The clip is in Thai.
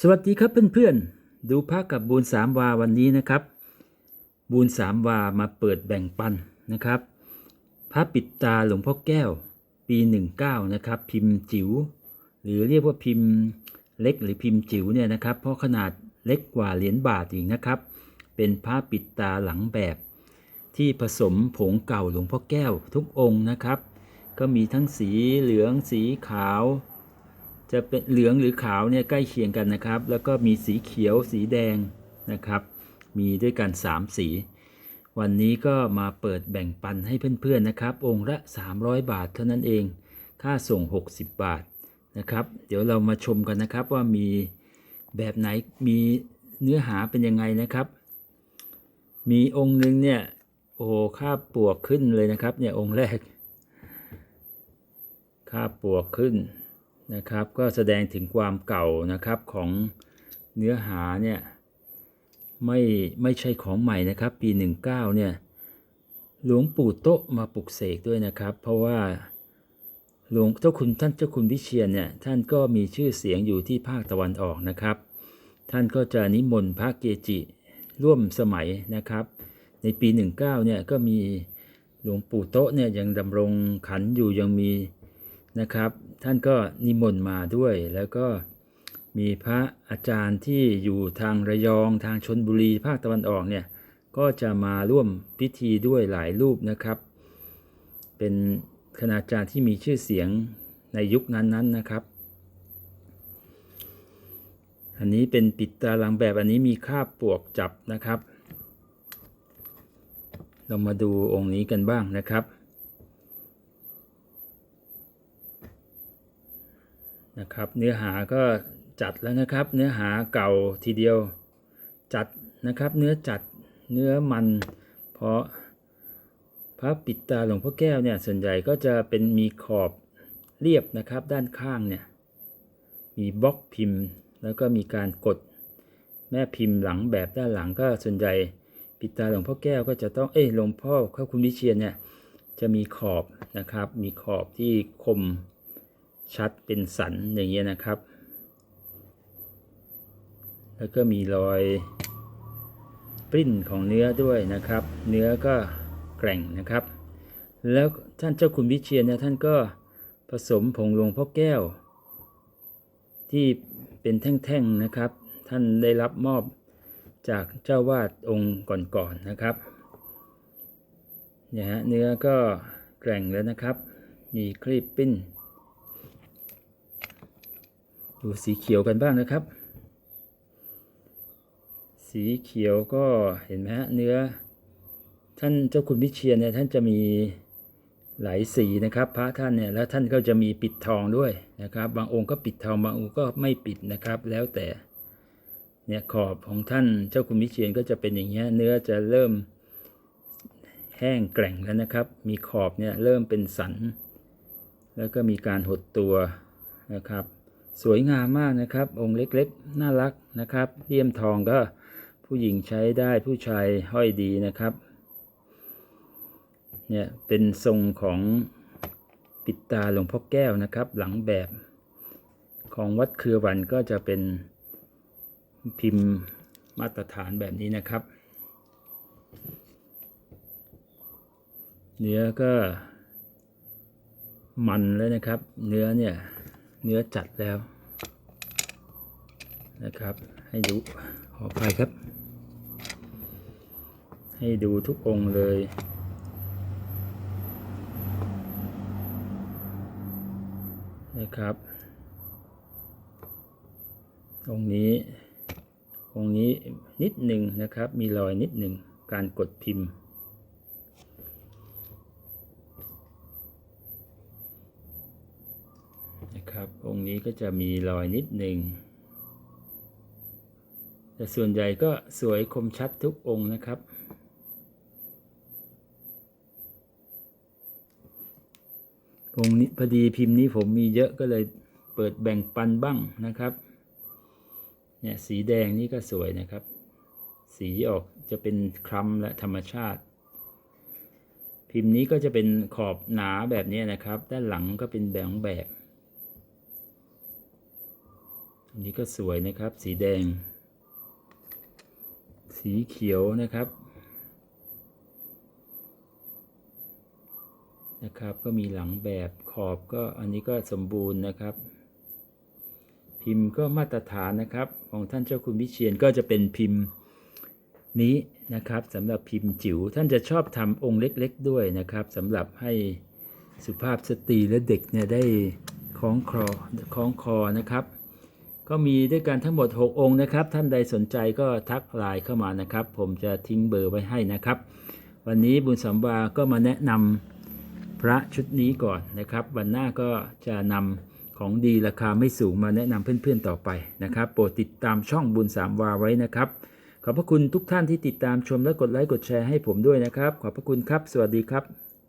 สวัสดีครับเพื่อนๆ ดูพระกับบูนสามวาวันนี้นะครับ บูนสามวามาเปิดแบ่งปันนะครับ พระปิดตาหลวงพ่อแก้ว ปี 19 นะครับ พิมพ์จิ๋วหรือเรียกว่าพิมพ์เล็กหรือพิมพ์จิ๋วเนี่ยนะครับ เพราะขนาดเล็กกว่าเหรียญบาทอีกนะครับ เป็นพระปิดตาหลังแบบ ที่ผสมผงเก่าหลวงพ่อแก้วทุกองค์นะครับ ก็มีทั้งสีเหลืองสีขาว จะเป็นเหลืองหรือขาวเนี่ยใกล้เคียงกันนะครับ แล้วก็มีสีเขียวสีแดงนะครับ มีด้วยกัน 3 สี วันนี้ก็มาเปิดแบ่งปันให้เพื่อนๆนะครับ องค์ละ 300 บาทเท่านั้นเอง ค่าส่ง 60 บาทนะครับ เดี๋ยวเรามาชมกันนะครับว่ามีแบบไหนมีเนื้อหาเป็นยังไงนะครับ มีองค์หนึ่งเนี่ยโอ้ค่าปวกขึ้นเลยนะครับเนี่ยองค์แรก ค่าปวกขึ้น นะครับ ก็แสดงถึงความเก่านะครับของเนื้อหาเนี่ยไม่ไม่ใช่ของใหม่นะครับ ปี 19เนี่ยหลวงปู่โตะมาปลุกเสกด้วยนะครับ เพราะว่าหลวงเจ้าคุณท่านเจ้าคุณวิเชียนเนี่ยท่านก็มีชื่อเสียงอยู่ที่ภาคตะวันออกนะครับ ท่านก็จะนิมนต์พระเกจิร่วมสมัยนะครับ ในปี 19เนี่ยก็มีหลวงปู่โตะเนี่ยยังดำรงขันอยู่ยังมีนะครับ ท่านก็นิมนต์มาด้วย แล้วก็มีพระอาจารย์ที่อยู่ทางระยองทางชนบุรีภาคตะวันออกเนี่ยก็จะมาร่วมพิธีด้วยหลายรูปนะครับ เป็นคณาจารย์ที่มีชื่อเสียงในยุคนั้นๆนนะครับ อันนี้เป็นปิดตาหลังแบบอันนี้มีคาบปวกจับนะครับ เรามาดูองค์นี้กันบ้างนะครับ นะครับ เนื้อหาก็จัดแล้วนะครับ เนื้อหาเก่าทีเดียวจัดนะครับ เนื้อจัดเนื้อมัน เพราะพระปิดตาหลวงพ่อแก้วเนี่ยส่วนใหญ่ก็จะเป็นมีขอบเรียบนะครับด้านข้างเนี่ยมีบล็อกพิมพ์ แล้วก็มีการกดแม่พิมพ์หลังแบบด้านหลังก็ส่วนใหญ่ปิดตาหลวงพ่อแก้วก็จะต้องเอ้ยหลวงพ่อข้าคุณวิเชียนเนี่ยจะมีขอบนะครับ มีขอบที่คม ชัดเป็นสันอย่างเงี้ยนะครับ แล้วก็มีรอยปริ้นของเนื้อด้วยนะครับ เนื้อก็แกร่งนะครับ แล้วท่านเจ้าคุณวิเชียนเนี่ยท่านก็ผสมผงหลวงพ่อแก้ว ที่เป็นแท่งๆนะครับ ท่านได้รับมอบจากเจ้าวาดองค์ก่อนๆนนะครับเนี่ยฮะเนื้อก็แกร่งแล้วนะครับ มีคลีปปิ้น ดูสีเขียวกันบ้างนะครับ สีเขียวก็เห็นไหมฮะเนื้อ ท่านเจ้าคุณวิเชียนเนี่ยท่านจะมีหลายสีนะครับ พระท่านเนี่ยแล้วท่านก็จะมีปิดทองด้วยนะครับ บางองค์ก็ปิดทองบางองค์ก็ไม่ปิดนะครับ แล้วแต่เนี่ยขอบของท่านเจ้าคุณวิเชียนก็จะเป็นอย่างเงี้ยเนื้อจะเริ่มแห้งแกร่งแล้วนะครับ มีขอบเนี่ยเริ่มเป็นสัน แล้วก็มีการหดตัวนะครับ สวยงามมากนะครับ องค์เล็กๆ น่ารักนะครับเลี่ยมทองก็ผู้หญิงใช้ได้ผู้ชายห้อยดีนะครับเนี่ยเป็นทรงของปิดตาหลวงพ่อแก้วนะครับ หลังแบบของวัดเครือวันก็จะเป็นพิมพ์มาตรฐานแบบนี้นะครับ เนื้อก็มันแล้วนะครับ เนื้อเนี่ย เนื้อจัดแล้วนะครับ ให้ดูขออภัยครับ ให้ดูทุกองค์เลยนะครับ องค์นี้องค์นี้นิดหนึ่งนะครับ มีรอยนิดหนึ่งการกดพิมพ์ นะครับ องค์นี้ก็จะมีรอยนิดหนึ่งแต่ส่วนใหญ่ก็สวยคมชัดทุกองค์นะครับ องค์นี้พอดีพิมพ์นี้ผมมีเยอะก็เลยเปิดแบ่งปันบ้างนะครับเนี่ยสีแดงนี่ก็สวยนะครับ สีออกจะเป็นคล้ำและธรรมชาติ พิมพ์นี้ก็จะเป็นขอบหนาแบบนี้นะครับ ด้านหลังก็เป็นแบงแบบ อันนี้ก็สวยนะครับ สีแดง สีเขียวนะครับ นะครับ ก็มีหลังแบบขอบก็อันนี้ก็สมบูรณ์นะครับ พิมพ์ก็มาตรฐานนะครับ ของท่านเจ้าคุณวิเชียนก็จะเป็นพิมพ์นี้นะครับสำหรับพิมพ์จิ๋วท่านจะชอบทำองค์เล็ก ๆ ด้วยนะครับสำหรับให้สุภาพสตรีและเด็กเนี่ยได้คล้องคอคล้องคอนะครับ ก็มีด้วยกันทั้งหมด 6 องค์นะครับ ท่านใดสนใจก็ทักไลน์เข้ามานะครับ ผมจะทิ้งเบอร์ไว้ให้นะครับ วันนี้บุญสัมวาก็มาแนะนำพระชุดนี้ก่อนนะครับ วันหน้าก็จะนำของดีราคาไม่สูงมาแนะนำเพื่อนๆต่อไปนะครับ โปรดติดตามช่องบุญสามวาไว้นะครับ ขอบพระคุณทุกท่านที่ติดตามชมและกดไลค์กดแชร์ให้ผมด้วยนะครับ ขอบพระคุณครับ สวัสดีครับ